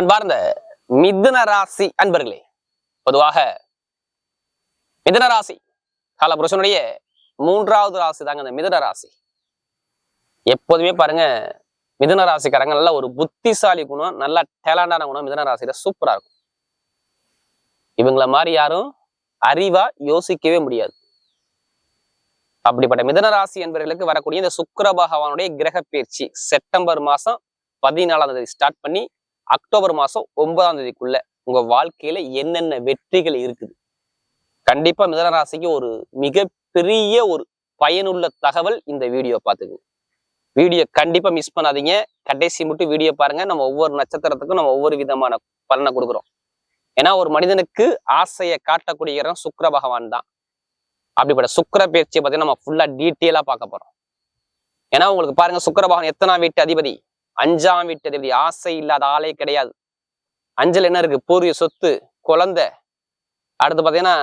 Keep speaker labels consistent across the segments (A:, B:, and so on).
A: அன்பார்ந்த மிதுன ராசி அன்பர்களே பொதுவாக மிதுன ராசி காலபுருஷனுடைய மூன்றாவது ராசி தாங்க இந்த மிதுன ராசி. எப்போதுமே பாருங்க மிதுன ராசிக்காரங்க நல்ல ஒரு புத்திசாலி குணம் நல்ல டேலண்டான குணம் மிதுன ராசியில சூப்பரா இருக்கும். இவங்கள மாதிரி யாரும் அறிவா யோசிக்கவே முடியாது. அப்படிப்பட்ட மிதன ராசி என்பவர்களுக்கு வரக்கூடிய இந்த சுக்கர பகவானுடைய கிரக பயிற்சி செப்டம்பர் மாசம் பதினாலாம் தேதி ஸ்டார்ட் பண்ணி அக்டோபர் மாசம் ஒன்பதாம் தேதிக்குள்ள உங்க வாழ்க்கையில என்னென்ன வெற்றிகள் இருக்குது? கண்டிப்பா மிதன ராசிக்கு ஒரு மிகப்பெரிய ஒரு பயனுள்ள தகவல் இந்த வீடியோ பார்த்துக்குங்க வீடியோ கண்டிப்பா மிஸ் பண்ணாதீங்க. கடைசி மட்டும் வீடியோ பாருங்க. நம்ம ஒவ்வொரு நட்சத்திரத்துக்கும் நம்ம ஒவ்வொரு விதமான பலனை கொடுக்குறோம். ஏன்னா ஒரு மனிதனுக்கு ஆசையை காட்டக்கூடிய இடம் பகவான் தான். அப்படிப்பட்ட சுக்கிர பயிற்சியை பார்த்தீங்கன்னா நம்ம ஃபுல்லா டீட்டெயிலா பார்க்க போறோம். ஏன்னா உங்களுக்கு பாருங்க சுக்கர பகவான் எத்தனாம் வீட்டு அதிபதி? அஞ்சாம் வீட்டு அதிபதி ஆசை இல்லாத ஆளே கிடையாது. அஞ்சல் என்ன இருக்கு? பூர்வீக சொத்து குழந்தை. அடுத்து பாத்தீங்கன்னா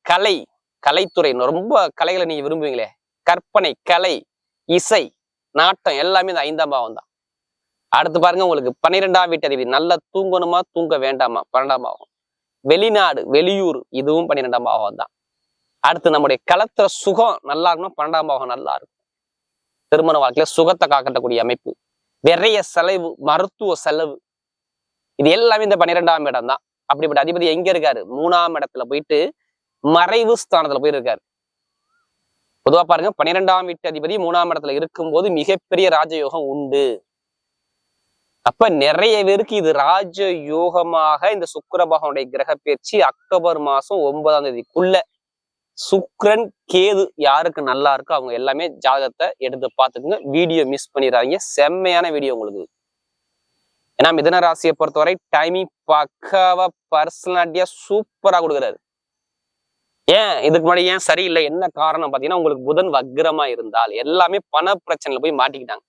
A: கலை கலைத்துறை. ரொம்ப கலைகளை நீங்க விரும்புவீங்களே. கற்பனை கலை இசை நாட்டம் எல்லாமே இந்த ஐந்தாம் பாவம் தான். அடுத்து பாருங்க உங்களுக்கு பன்னிரெண்டாம் வீட்டு அதிபதி நல்லா தூங்கணுமா தூங்க வேண்டாமா? பன்னெண்டாம் பாவம். வெளிநாடு வெளியூர் இதுவும் பன்னிரெண்டாம் பாவம் தான். அடுத்து நம்முடைய களத்துல சுகம் நல்லா இருக்கணும் பன்னெண்டாம் பாவம் நல்லா இருக்கும். திருமண வாழ்க்கையில சுகத்தை காக்கட்டக்கூடிய அமைப்பு. நிறைய செலவு மருத்துவ செலவு. இது எல்லாமே இந்த பன்னிரெண்டாம் இடம் தான். அப்படிப்பட்ட அதிபதி எங்க இருக்காரு? மூணாம் இடத்துல போயிட்டு மறைவு ஸ்தானத்துல போயிருக்காரு. பொதுவா பாருங்க பன்னிரெண்டாம் வீட்டு அதிபதி மூணாம் இடத்துல இருக்கும்போது மிகப்பெரிய ராஜயோகம் உண்டு. அப்ப நிறைய பேருக்கு இது ராஜ யோகமாக இந்த சுக்கர பகவானுடைய கிரக பயிற்சி அக்டோபர் மாசம் ஒன்பதாம் தேதிக்குள்ள சுக்ரன் கேது யாருக்கு நல்லா இருக்கோ அவங்க எல்லாமே ஜாதகத்தை எடுத்து பார்த்துக்குங்க. வீடியோ மிஸ் பண்ணிடுறாங்க செம்மையான வீடியோ உங்களுக்கு. ஏன்னா மிதன ராசியை பொறுத்தவரை டைமிங் பக்காவா பர்சனாலிட்டியா சூப்பரா கொடுக்குறாரு. ஏன்? இதுக்கு முன்னாடி ஏன் சரியில்லை? என்ன காரணம்? பாத்தீங்கன்னா உங்களுக்கு புதன் வக்ரமா இருந்தால் எல்லாமே பண பிரச்சனையில போய் மாட்டிக்கிட்டாங்க.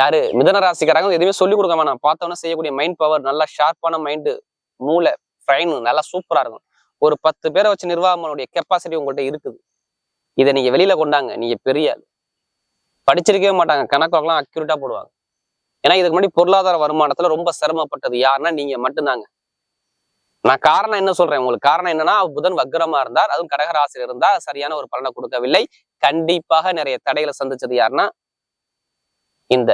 A: யாரு? மிதன ராசிக்காரங்க எதுவுமே சொல்லிக் கொடுக்க வேணாம். பார்த்தோன்னா செய்யக்கூடிய மைண்ட் பவர் நல்லா ஷார்ப்பான மைண்டு மூளை ஃப்ரைன் நல்லா சூப்பரா இருக்கும். ஒரு பத்து பேரை வச்சு நிர்வாகமனுடைய கெப்பாசிட்டி உங்கள்கிட்ட இருக்குது. இதை நீங்க வெளியில கொண்டாங்க நீங்க பெரிய படிச்சிருக்கவே மாட்டாங்க கணக்கெல்லாம் அக்யூரேட்டா போடுவாங்க. ஏன்னா இதுக்கு முன்னாடி பொருளாதார வருமானத்துல ரொம்ப சிரமப்பட்டது. யாருன்னா நீங்க மட்டும்தாங்க. நான் காரணம் என்ன சொல்றேன்? உங்களுக்கு காரணம் என்னன்னா புதன் வக்ரமா இருந்தார். அதுவும் கடகராசியில் இருந்தா சரியான ஒரு பலனை கொடுக்கவில்லை. கண்டிப்பாக நிறைய தடைகளை சந்திச்சது யாருன்னா இந்த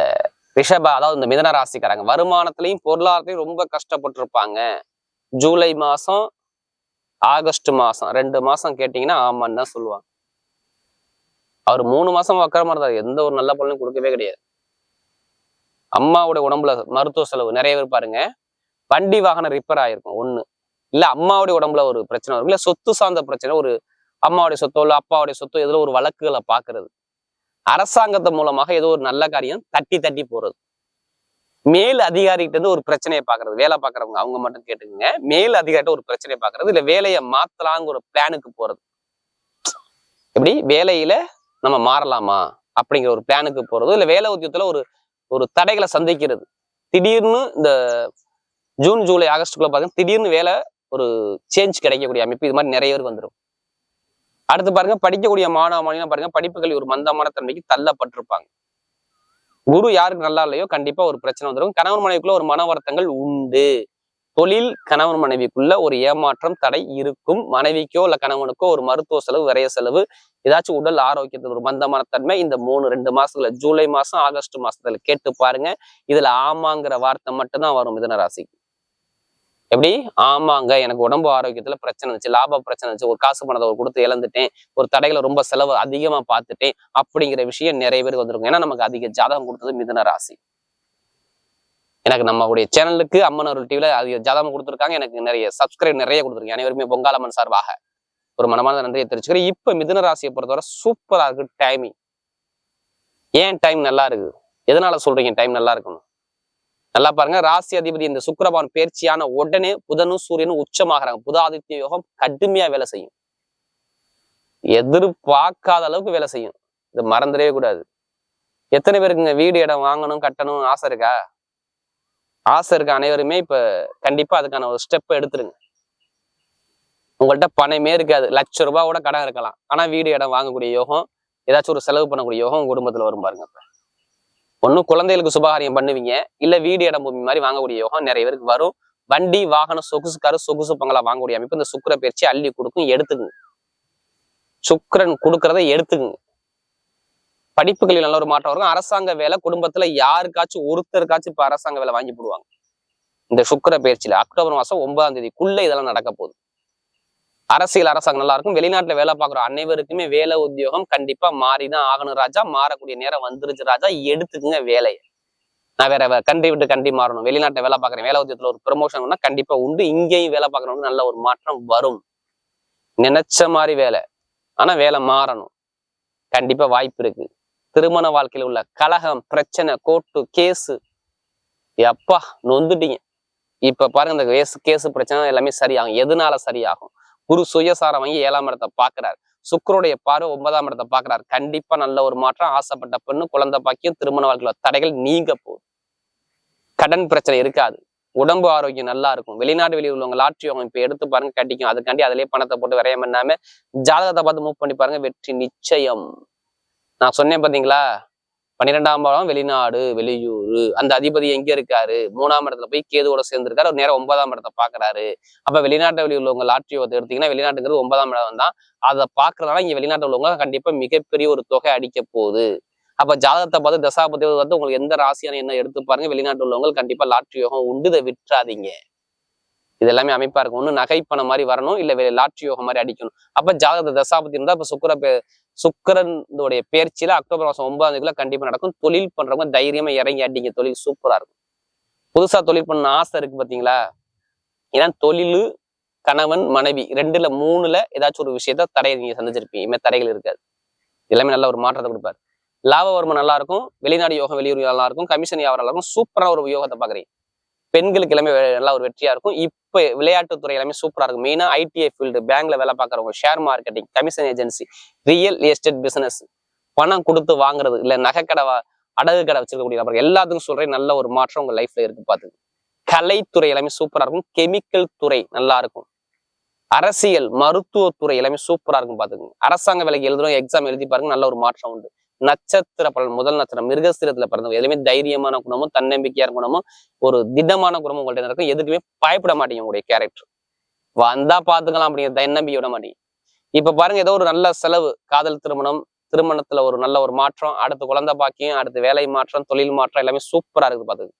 A: ரிஷப அதாவது இந்த மிதன ராசிக்காரங்க. வருமானத்திலையும் பொருளாதாரத்திலையும் ரொம்ப கஷ்டப்பட்டிருப்பாங்க. ஜூலை மாசம் ஆகஸ்ட் மாசம் ரெண்டு மாசம் கேட்டீங்கன்னா ஆமான்னு தான் சொல்லுவாங்க. அவர் மூணு மாசம் மாதிரி இருந்தார் எந்த ஒரு நல்ல பலனும் கொடுக்கவே கிடையாது. அம்மாவுடைய உடம்புல மருத்துவ செலவு நிறைய பேர் பாருங்க. வண்டி வாகனம் ரிப்பேர் ஆயிருக்கும் ஒண்ணு. இல்ல அம்மாவுடைய உடம்புல ஒரு பிரச்சனை வரும். இல்ல சொத்து சார்ந்த பிரச்சனை ஒரு அம்மாவுடைய சொத்தோ இல்ல அப்பாவுடைய சொத்தோ எதுல ஒரு வழக்குகளை பாக்குறது அரசாங்கத்து மூலமாக ஏதோ ஒரு நல்ல காரியம் தட்டி தட்டி போறது. மேல் அதிகாரிகிட்ட இருந்து ஒரு பிரச்சனையை பாக்குறது வேலை பாக்குறவங்க அவங்க மட்டும் கேட்டுக்கோங்க. மேல் அதிகாரிட்ட ஒரு பிரச்சனையை பாக்குறது இல்ல வேலையை மாத்தலாங்கிற ஒரு பிளானுக்கு போறது. எப்படி? வேலையில நம்ம மாறலாமா? அப்படிங்கிற ஒரு பிளானுக்கு போறது இல்ல வேலை உத்தியத்துல ஒரு ஒரு தடைகளை சந்திக்கிறது. திடீர்னு இந்த ஜூன் ஜூலை ஆகஸ்டுக்குள்ள பாத்தீங்கன்னா திடீர்னு வேலை ஒரு சேஞ்ச் கிடைக்கக்கூடிய அமைப்பு இது மாதிரி நிறைய பேர் வந்துடும் அடுத்து பாருங்க படிக்கக்கூடிய மாணவ மாணவிகள் பாருங்க படிப்புகள் ஒரு மந்தமான தன்மைக்கு தள்ளப்பட்டிருப்பாங்க. குரு யாருக்கு நல்லா இல்லையோ கண்டிப்பா ஒரு பிரச்சனை வந்துடும் கணவன் மனைவிக்குள்ள ஒரு மன வருத்தங்கள் உண்டு. தொழில் கணவன் மனைவிக்குள்ள ஒரு ஏமாற்றம் தடை இருக்கும். மனைவிக்கோ இல்ல கணவனுக்கோ ஒரு மருத்துவ செலவு விரைய செலவு ஏதாச்சும் உடல் ஆரோக்கியத்தில் ஒரு மந்தமான தன்மை இந்த மூணு ரெண்டு மாசத்துல ஜூலை மாசம் ஆகஸ்ட் மாசத்துல கேட்டு பாருங்க. இதுல ஆமாங்கிற வார்த்தை மட்டும்தான் வரும் மிதன ராசிக்கு. எப்படி? ஆமாங்க எனக்கு உடம்பு ஆரோக்கியத்துல பிரச்சனை இருந்துச்சு லாப பிரச்சனை இருந்துச்சு. ஒரு காசு பணத்தை ஒரு கொடுத்து இழந்துட்டேன். ஒரு தடைகளை ரொம்ப செலவு அதிகமா பார்த்துட்டேன். அப்படிங்கிற விஷயம் நிறைய பேருக்கு வந்திருக்கும். ஏன்னா நமக்கு அதிக ஜாதகம் கொடுத்தது மிதன ராசி. எனக்கு நம்மளுடைய சேனலுக்கு அம்மன் அருள் டிவில அதிக ஜாதகம் கொடுத்துருக்காங்க. எனக்கு நிறைய சப்ஸ்கிரைப் நிறைய கொடுத்துருக்கேன் அனைவருமே பொங்காலம்மன் சார்பாக. ஒரு மனமான நன்றியை தெரிவிச்சுக்கிறேன். இப்ப மிதன ராசியை பொறுத்தவரை சூப்பரா இருக்கு டைமிங் ஏன் டைம் நல்லா இருக்கு? எதனால சொல்றீங்க டைம் நல்லா இருக்கணும் நல்லா பாருங்க. ராசி அதிபதி இந்த சுக்கரபான் பயிற்சியான உடனே புதனும் சூரியனும் உச்சமாகறாங்க. புதாதித்ய யோகம் கடுமையா வேலை செய்யும். எதிர்பார்க்காத அளவுக்கு வேலை செய்யும். இது மறந்துடவே கூடாது. எத்தனை பேருக்குங்க வீடு இடம் வாங்கணும் கட்டணும் ஆசை இருக்கா? ஆசை இருக்க அனைவருமே இப்ப கண்டிப்பா அதுக்கான ஒரு ஸ்டெப் எடுத்துருங்க. உங்கள்கிட்ட பணமே இருக்காது. லட்ச ரூபா கூட கடன் இருக்கலாம். ஆனா வீடு இடம் வாங்கக்கூடிய யோகம் ஏதாச்சும் ஒரு செலவு பண்ணக்கூடிய யோகம் குடும்பத்துல வரும் பாருங்க ஒன்றும் குழந்தைகளுக்கு சுபகாரியம் பண்ணுவீங்க. இல்ல வீடு இடம் பூமி மாதிரி வாங்கக்கூடிய யோகம் நிறைய பேருக்கு வரும். வண்டி வாகனம் சொகுசு கரு சொகுசு பங்களா வாங்கக்கூடிய அமைப்பு இந்த சுக்கிர பயிற்சி அள்ளி கொடுக்கும் எடுத்துக்குங்க. சுக்கரன் கொடுக்கறத எடுத்துக்குங்க. படிப்புகளில் நல்ல ஒரு மாற்றம் வரும். அரசாங்க வேலை குடும்பத்துல யாருக்காச்சும் ஒருத்தருக்காச்சும் இப்ப அரசாங்க வேலை வாங்கி போடுவாங்க. இந்த சுக்கிர பயிற்சியில அக்டோபர் மாசம் ஒன்பதாம் தேதிக்குள்ள இதெல்லாம் நடக்க போகுது. அரசியல் அரசாங்கம் நல்லா இருக்கும் வெளிநாட்டுல வேலை பார்க்குற அனைவருக்குமே வேலை உத்தியோகம் கண்டிப்பா மாறிதான் ஆகணும் ராஜா. மாறக்கூடிய நேரம் வந்துருச்சு ராஜா. எடுத்துக்குங்க வேலையை. நான் வேற வே- கண்டி விட்டு கண்டி மாறணும். வெளிநாட்டுல வேலை பார்க்குறேன் வேலை உத்தியத்துல ஒரு ப்ரொமோஷன் கண்டிப்பா உண்டு. இங்கேயும் வேலை பார்க்கறவங்களுக்கு நல்ல ஒரு மாற்றம் வரும். நினைச்ச மாதிரி வேலை. ஆனா வேலை மாறணும். கண்டிப்பா வாய்ப்பு இருக்கு. திருமண வாழ்க்கையில உள்ள கலகம் பிரச்சனை கோர்ட்டு கேஸு. எப்பா நொந்துட்டீங்க. இப்ப பாருங்க இந்த கேஸ் கேஸ் பிரச்சனை எல்லாமே சரியாகும். எதனால சரியாகும்? குரு சுயசாரம் வாங்கி ஏழாம் இடத்தை பார்க்கிறார். சுக்கருடைய பார்வை ஒன்பதாம் இடத்தை பாக்குறாரு கண்டிப்பா நல்ல ஒரு மாற்றம் ஆசைப்பட்ட பெண்ணு குழந்தை பாக்கியம் திருமண வாழ்க்கையில தடைகள் நீங்க போகுது கடன் பிரச்சனை இருக்காது. உடம்பு ஆரோக்கியம் நல்லா இருக்கும். வெளிநாடு வெளியில் உள்ளவங்க லாட்ரி அவங்க இப்ப எடுத்து பாருங்க கட்டிக்கும். அதுக்காண்டி அதிலே பணத்தை போட்டு விரையம் பண்ணாம ஜாதகத்தை பார்த்து மூவ் பண்ணி பாருங்க வெற்றி நிச்சயம். நான் சொன்னேன் பாத்தீங்களா? பன்னிரெண்டாம் பாவம் வெளிநாடு வெளியூர். அந்த அதிபதி எங்க இருக்காரு? மூணாம் இடத்துல போய் கேதுவோட சேர்ந்திருக்காரு. அவர் நேரம் ஒன்பதாம் இடத்தை பாக்குறாரு அப்ப வெளிநாட்டு வெளியில் உள்ளவங்க லாட்ரி எடுத்தீங்கன்னா வெளிநாட்டுங்கிறது ஒன்பதாம் இடம் தான். அதை பாக்குறதுனால இங்க வெளிநாட்டு உள்ளவங்க கண்டிப்பா மிகப்பெரிய ஒரு தொகை அடிக்க போகுது. அப்ப ஜாதகத்தை பார்த்து தசாபதி வந்து உங்களுக்கு எந்த ராசியான என்ன எடுத்து பாருங்க. வெளிநாட்டு உள்ளவங்க கண்டிப்பா லாட்ரி யோகம் உண்டு. இதை விட்டுறாதீங்க. இது எல்லாமே அமைப்பா இருக்கும். ஒண்ணு நகைப்பணம் மாதிரி வரணும் இல்ல வெ- லாட்ரி யோகம் மாதிரி அடிக்கணும். அப்ப ஜாதக தசாபதி இருந்தா இப்ப சுக்கர பே- சுக்கிரனுடைய பேர்ச்சியில அக்டோபர் மாசம் ஒன்பதாம் தேதிக்குள்ள கண்டிப்பா நடக்கும். தொழில் பண்றவங்க தைரியமா இறங்கி அடிங்க. தொழில் சூப்பரா இருக்கும். புதுசா தொழில் பண்ண ஆசை இருக்கு பாத்தீங்களா? ஏன்னா தொழில் கணவன் மனைவி ரெண்டுல மூணுல ஏதாச்சும் ஒரு விஷயத்த தடையை நீங்க சந்திச்சிருப்பீங்க. இனிமே தடைகள் இருக்காது. எல்லாமே நல்ல ஒரு மாற்றத்தை கொடுப்பாரு. லாப வருமானம் நல்லா இருக்கும். வெளிநாடு யோகம் வெளியூர் நல்லா இருக்கும். கமிஷன் வியாபாரம் நல்லா இருக்கும். சூப்பரா ஒரு யோகத்தை பாக்குறீங்க. பெண்களுக்கு எல்லாமே நல்லா நல்ல ஒரு வெற்றியா இருக்கும். இப்ப விளையாட்டுத்துறை எல்லாமே சூப்பரா இருக்கும். மெயினா ஐடிஐ ஃபீல்டு பேங்க்ல வேலை பார்க்கறவங்க share marketing commission agency real estate business பணம் கொடுத்து வாங்குறது இல்ல நகைக்கடை அடகு கடை வச்சிருக்கக்கூடிய நபர்கள் எல்லாத்துக்கும் சொல்றேன் நல்ல ஒரு மாற்றம் உங்க லைஃப்ல இருக்கு பாத்துக்கு கலைத்துறை எல்லாமே சூப்பரா இருக்கும். கெமிக்கல் துறை நல்லா இருக்கும். அரசியல் மருத்துவத்துறை எல்லாமே சூப்பரா இருக்கும் பாத்துக்கோங்க. அரசாங்க வேலைக்கு எழுதுறோம் எக்ஸாம் எழுதி பாருங்க நல்ல ஒரு மாற்றம் உண்டு. நட்சத்திர பலன் முதல் நட்சத்திரம் மிருகஸ்திரத்துல பிறந்தவங்க எதுவுமே தைரியமான குணமும் தன்னம்பிக்கையான குணமும் ஒரு திடமான குணமும் உங்கள்ட்ட இருக்கும். எதுக்குமே பயப்பட மாட்டீங்க உங்களுடைய கேரக்டர் வந்தா பாத்துக்கலாம் அப்படிங்கிற தன்னம்பிக்கை விட மாட்டீங்க. இப்ப பாருங்க ஏதோ ஒரு நல்ல செலவு காதல் திருமணம் திருமணத்துல ஒரு நல்ல ஒரு மாற்றம் அடுத்து குழந்தை பாக்கியம் அடுத்து வேலை மாற்றம் தொழில் மாற்றம் எல்லாமே சூப்பரா இருக்குது பாத்துக்கு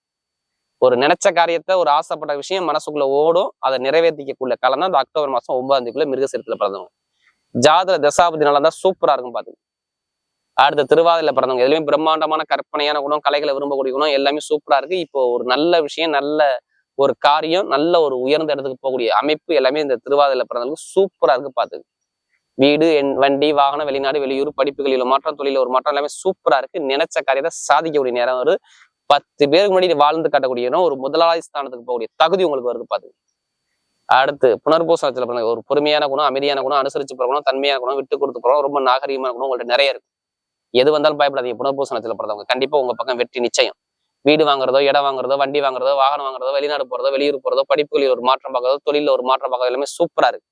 A: ஒரு நினைச்ச காரியத்தை ஒரு ஆசைப்பட்ட விஷயம் மனசுக்குள்ள ஓடும் அதை நிறைவேற்றிக்கக்குள்ள காலம் தான் அந்த அக்டோபர் மாசம் ஒன்பதாம் தேதிக்குள்ள மிருகசீரத்துல பிறந்தவங்க. ஜாதக தசாபதி நல்லா தான் சூப்பரா இருக்கும் பாத்துக்கு அடுத்த திருவாதில பிறந்தவங்க எதுலையுமே பிரம்மாண்டமான கற்பனையான குணம் கலைகளை விரும்பக்கூடிய குணம் எல்லாமே சூப்பரா இருக்கு. இப்போ ஒரு நல்ல விஷயம் நல்ல ஒரு காரியம் நல்ல ஒரு உயர்ந்த இடத்துக்கு போகக்கூடிய அமைப்பு எல்லாமே இந்த திருவாதில பிறந்தவங்களுக்கு சூப்பரா இருக்கு பாத்துக்கு வீடு என் வண்டி வாகனம் வெளிநாடு வெளியூர் படிப்புகளில் மாற்றம் தொழில ஒரு மாற்றம் எல்லாமே சூப்பரா இருக்கு. நினைச்ச காரியத்தை சாதிக்கக்கூடிய நேரம் ஒரு பத்து பேருக்கு முன்னாடி வாழ்ந்து காட்டக்கூடிய ஒரு முதலாளி ஸ்தானத்துக்கு போகக்கூடிய தகுதி உங்களுக்கு வருது பாத்துக்கு அடுத்து புனர்பூசணத்துல பிறந்த ஒரு பொறுமையான குணம் அமைதியான குணம் அனுசரிச்சு போற குணம் தன்மையான குணம் விட்டு கொடுத்து போறோம் ரொம்ப நாகரீகமான குணம் உங்கள்ட்ட நிறைய இருக்கு. எது வந்தாலும் பயப்படாதீங்க. புனர்பூசணத்தில் பிறந்தவங்க. கண்டிப்பா உங்க பக்கம் வெற்றி நிச்சயம். வீடு வாங்குறதோ இடம் வாங்குறதோ வண்டி வாங்குறதோ வாகனம் வாங்குறதோ வெளிநாடு போறதோ வெளியூர் போறதோ படிப்புகளில் ஒரு மாற்றம் பார்க்கறதோ தொழிலில் ஒரு மாற்றம் பார்க்கறதோ எல்லாமே சூப்பரா இருக்கு.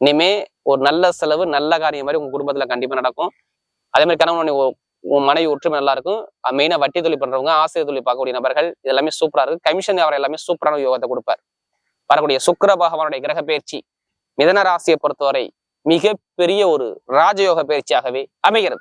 A: இனிமே ஒரு நல்ல செலவு நல்ல காரியம் மாதிரி உங்க குடும்பத்துல கண்டிப்பா நடக்கும். அதே மாதிரி கணவன் உன் மனைவி ஒற்றுமை நல்லா இருக்கும். மெயினா வட்டி தொழில் பண்றவங்க ஆசிரியர் தொழில் பார்க்கக்கூடிய நபர்கள் இது எல்லாமே சூப்பரா இருக்கு. கமிஷன் அவர் எல்லாமே சூப்பரான யோகத்தை கொடுப்பார். வரக்கூடிய சுக்கர பகவானுடைய கிரக பயிற்சி மிதன ராசியை பொறுத்தவரை மிகப்பெரிய ஒரு ராஜயோக பயிற்சியாகவே அமைகிறது.